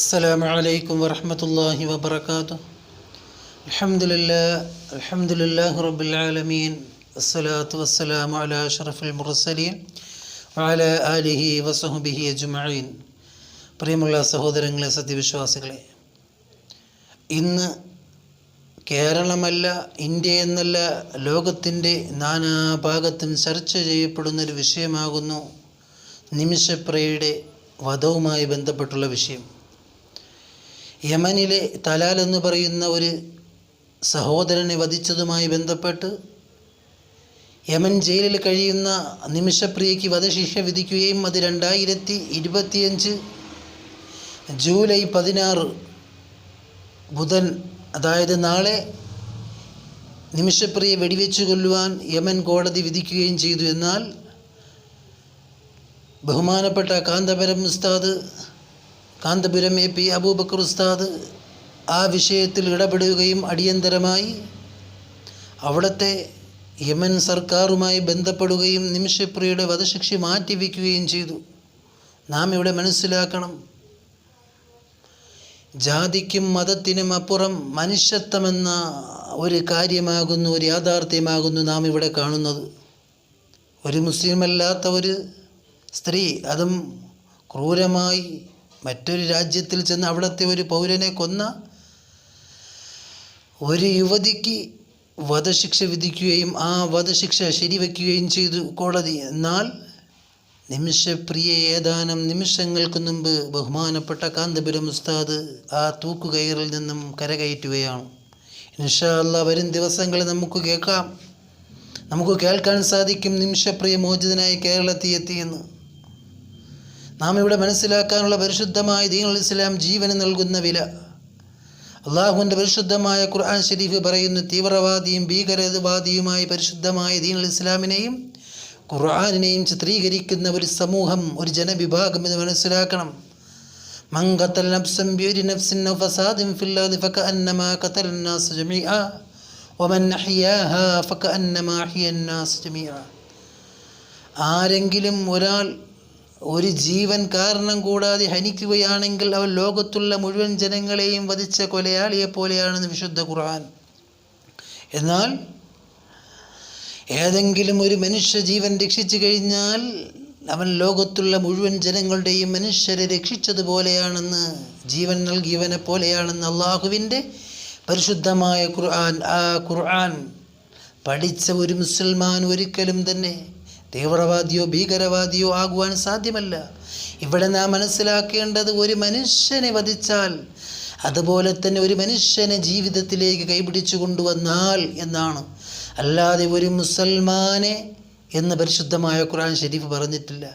السلام عليكم ورحمة الله وبركاته الحمد لله الحمد لله رب العالمين الصلاة والسلام على أشرف المرسلين وعلى آله وصحبه أجمعين പ്രിയമുള്ള സഹോദരങ്ങളെ സത്യവിശ്വാസികളെ ഇന്ന് കേരളമല്ല ഇന്ത്യ എന്നല്ല ലോകത്തിൻ്റെ നാനാഭാഗത്തും ചർച്ച ചെയ്യപ്പെടുന്ന ഒരു വിഷയമാകുന്നു നിമിഷപ്രയുടെ വധവുമായി ബന്ധപ്പെട്ടുള്ള വിഷയം യമനിലെ തലാൽ എന്ന് പറയുന്ന ഒരു സഹോദരനെ വധിച്ചതുമായി ബന്ധപ്പെട്ട് യമൻ ജയിലിൽ കഴിയുന്ന നിമിഷപ്രിയയ്ക്ക് വധശിക്ഷ വിധിക്കുകയും അത് രണ്ടായിരത്തി ഇരുപത്തിയഞ്ച് ജൂലൈ പതിനാറ് ബുധൻ അതായത് നാളെ നിമിഷപ്രിയെ വെടിവെച്ചു കൊല്ലുവാൻ യമൻ കോടതി വിധിക്കുകയും ചെയ്തു. എന്നാൽ ബഹുമാനപ്പെട്ട കാന്തപരം ഉസ്താദ് കാന്തപുരം എ പി അബൂബക്കർ ഉസ്താദ് ആ വിഷയത്തിൽ ഇടപെടുകയും അടിയന്തരമായി അവിടുത്തെ യമൻ സർക്കാരുമായി ബന്ധപ്പെടുകയും നിമിഷപ്രിയയുടെ വധശിക്ഷ മാറ്റിവെക്കുകയും ചെയ്തു. നാം ഇവിടെ മനസ്സിലാക്കണം. ജാതിക്കും മതത്തിനും അപ്പുറം മനുഷ്യത്വമെന്ന ഒരു കാര്യമാകുന്നു ഒരു യാഥാർത്ഥ്യമാകുന്നു നാം ഇവിടെ കാണുന്നത്. ഒരു മുസ്ലിമല്ലാത്ത ഒരു സ്ത്രീ അതും ക്രൂരമായി മറ്റൊരു രാജ്യത്തിൽ ചെന്ന് അവിടുത്തെ ഒരു പൗരനെ കൊന്ന ഒരു യുവതിക്ക് വധശിക്ഷ വിധിക്കുകയും ആ വധശിക്ഷ ശരിവെക്കുകയും ചെയ്തു കോടതി. എന്നാൽ നിമിഷപ്രിയ ഏതാനും നിമിഷങ്ങൾക്ക് മുമ്പ് ബഹുമാനപ്പെട്ട കാന്തപുരം ഉസ്താദ് ആ തൂക്കുകയറിൽ നിന്നും കരകയറ്റുകയാണ്. ഇൻഷാല്ല വരും ദിവസങ്ങളിൽ നമുക്ക് കേൾക്കാം. നമുക്ക് കേൾക്കാൻ സാധിക്കും നിമിഷപ്രിയ മോചിതനായി കേരളത്തിൽ എത്തിയെന്ന് നാം ഇവിടെ മനസ്സിലാക്കാനുള്ള പരിശുദ്ധമായ ദീനുൽ ഇസ്ലാം ജീവന് നൽകുന്ന വില. അള്ളാഹുവിന്റെ പരിശുദ്ധമായ ഖുർആൻ ഷെരീഫ് പറയുന്നു തീവ്രവാദിയും ഭീകരവാദിയുമായി പരിശുദ്ധമായ ദീനുൽ ഇസ്ലാമിനെയും ഖുർആാനിനെയും ചിത്രീകരിക്കുന്ന ഒരു സമൂഹം ഒരു ജനവിഭാഗം ഇത് മനസ്സിലാക്കണം. മങ്കത്തൽ നഫ്സം ഫില്ലാദി ആരെങ്കിലും ഒരാൾ ഒരു ജീവൻ കാരണം കൂടാതെ ഹനിക്കുകയാണെങ്കിൽ അവൻ ലോകത്തുള്ള മുഴുവൻ ജനങ്ങളെയും വധിച്ച കൊലയാളിയെ പോലെയാണെന്ന് വിശുദ്ധ ഖുർആൻ. എന്നാൽ ഏതെങ്കിലും ഒരു മനുഷ്യ ജീവൻ രക്ഷിച്ചു കഴിഞ്ഞാൽ അവൻ ലോകത്തുള്ള മുഴുവൻ ജനങ്ങളുടെയും മനുഷ്യരെ രക്ഷിച്ചതുപോലെയാണെന്ന് ജീവൻ നൽകിയവനെ പോലെയാണെന്ന് അള്ളാഹുവിന്റെ പരിശുദ്ധമായ ഖുർആൻ ആ ഖുർആൻ പഠിച്ച ഒരു മുസൽമാൻ ഒരിക്കലും തന്നെ തീവ്രവാദിയോ ഭീകരവാദിയോ ആകുവാൻ സാധ്യമല്ല. ഇവിടെ നാം മനസ്സിലാക്കേണ്ടത് ഒരു മനുഷ്യനെ വധിച്ചാൽ അതുപോലെ തന്നെ ഒരു മനുഷ്യനെ ജീവിതത്തിലേക്ക് കൈപിടിച്ചു കൊണ്ടുവന്നാൽ എന്നാണ്. അല്ലാതെ ഒരു മുസൽമാനെ എന്ന് പരിശുദ്ധമായ ഖുർആൻ ഷെരീഫ് പറഞ്ഞിട്ടില്ല.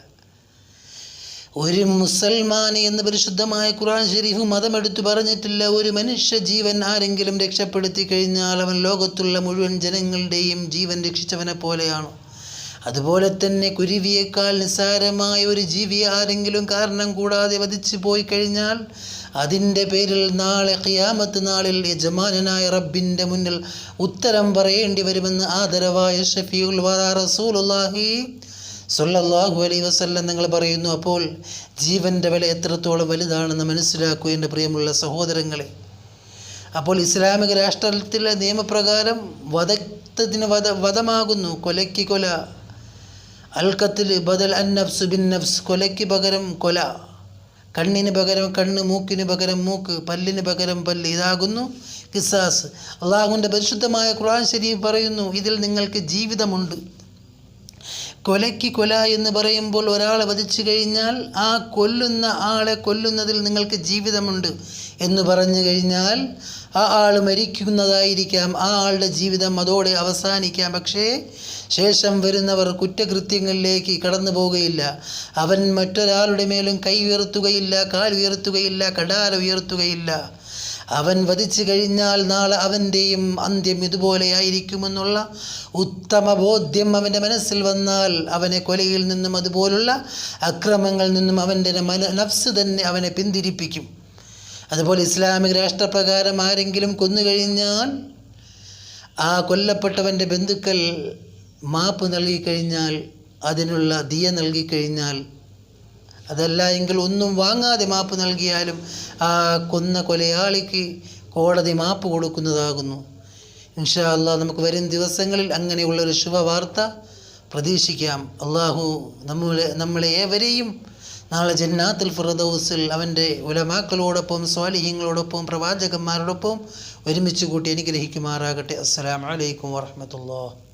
ഒരു മുസൽമാനെ എന്ന് പരിശുദ്ധമായ ഖുർആൻ ഷെരീഫ് മതമെടുത്തു പറഞ്ഞിട്ടില്ല. ഒരു മനുഷ്യ ജീവൻ ആരെങ്കിലും രക്ഷപ്പെടുത്തി കഴിഞ്ഞാൽ അവൻ ലോകത്തുള്ള മുഴുവൻ ജനങ്ങളുടെയും ജീവൻ രക്ഷിച്ചവനെ പോലെയാണ്. അതുപോലെ തന്നെ കുരുവിയേക്കാൾ നിസ്സാരമായ ഒരു ജീവി ആരെങ്കിലും കാരണം കൂടാതെ വധിച്ചു പോയി കഴിഞ്ഞാൽ അതിന്റെ പേരിൽ നാളെ ഖിയാമത്ത് നാളിൽ യജമാനായ റബ്ബിന്റെ മുന്നിൽ ഉത്തരം പറയേണ്ടി വരുമെന്ന് ആദരവായ ഷഫീഉൽ വറ റസൂലുള്ളാഹി സല്ലല്ലാഹു അലൈഹി വസല്ലം നിങ്ങൾ പറയുന്നു. അപ്പോൾ ജീവന്റെ വില എത്രത്തോളം വലുതാണെന്ന് മനസ്സിലാക്കൂ എന്റെ പ്രിയമുള്ള സഹോദരങ്ങളെ. അപ്പോൾ ഇസ്ലാമിക രാഷ്ട്രത്തിലെ നിയമപ്രകാരം വധത്തിന് വധ വധമാകുന്നു. കൊലയ്ക്ക് കൊല. അൽക്കത്തിൽ ബദൽ അൻ നഫ്സ് ബിൻ നഫ്സ്. കൊലയ്ക്ക് പകരം കൊല. കണ്ണിന് പകരം കണ്ണ് മൂക്കിന് പകരം മൂക്ക് പല്ലിന് പകരം പല്ല്. ഇതാകുന്നു കിസാസ് അള്ളാഹുവിന്റെ പരിശുദ്ധമായ ഖുർആൻ ശരീഫ് പറയുന്നു ഇതിൽ നിങ്ങൾക്ക് ജീവിതമുണ്ട്. കൊലയ്ക്ക് കൊല എന്ന് പറയുമ്പോൾ ഒരാളെ വധിച്ചു കഴിഞ്ഞാൽ ആ കൊല്ലുന്ന ആളെ കൊല്ലുന്നതിൽ നിങ്ങൾക്ക് ജീവിതമുണ്ട് എന്ന് പറഞ്ഞു കഴിഞ്ഞാൽ ആ ആൾ മരിക്കുന്നതായിരിക്കാം. ആ ആളുടെ ജീവിതം അതോടെ അവസാനിക്കാം. പക്ഷേ ശേഷം വരുന്നവർ കുറ്റകൃത്യങ്ങളിലേക്ക് കടന്നു പോവുകയില്ല അവൻ മറ്റൊരാളുടെ മേലും കൈ ഉയർത്തുകയില്ല കാൽ ഉയർത്തുകയില്ല കടാര ഉയർത്തുകയില്ല. അവൻ വധിച്ചു കഴിഞ്ഞാൽ നാളെ അവന്റെയും അന്ത്യം ഇതുപോലെയായിരിക്കുമെന്നുള്ള ഉത്തമ ബോധ്യം അവന്റെ മനസ്സിൽ വന്നാൽ അവനെ കൊലയിൽ നിന്നും അതുപോലുള്ള അക്രമങ്ങളിൽ നിന്നും അവന്റെ നഫ്സ് തന്നെ അവനെ പിന്തിരിപ്പിക്കും. അതുപോലെ ഇസ്ലാമിക രാഷ്ട്രപ്രകാരം ആരെങ്കിലും കൊന്നുകഴിഞ്ഞാൽ ആ കൊല്ലപ്പെട്ടവന്റെ ബന്ധുക്കൾ മാപ്പ് നൽകിക്കഴിഞ്ഞാൽ അതിനുള്ള ദിയ നൽകിക്കഴിഞ്ഞാൽ അതല്ല എങ്കിൽ ഒന്നും വാങ്ങാതെ മാപ്പ് നൽകിയാലും ആ കൊന്ന കൊലയാളിക്ക് കോടതി മാപ്പ് കൊടുക്കുന്നതാകുന്നു. ഇൻഷാ അള്ളാഹ് നമുക്ക് വരും ദിവസങ്ങളിൽ അങ്ങനെയുള്ളൊരു ശുഭവാർത്ത പ്രതീക്ഷിക്കാം. അള്ളാഹു നമ്മളെ നമ്മളെ ഏവരെയും നാളെ ജന്നാത്തുൽ ഫിറദൗസിൽ അവന്റെ ഉലമാക്കളോടൊപ്പം സ്വാലിഹ്യങ്ങളോടൊപ്പം പ്രവാചകന്മാരോടൊപ്പം ഒരുമിച്ച് കൂട്ടി അനുഗ്രഹിക്കുമാറാകട്ടെ. അസ്സലാമു അലൈക്കും വറഹ്മത്തുള്ളാഹി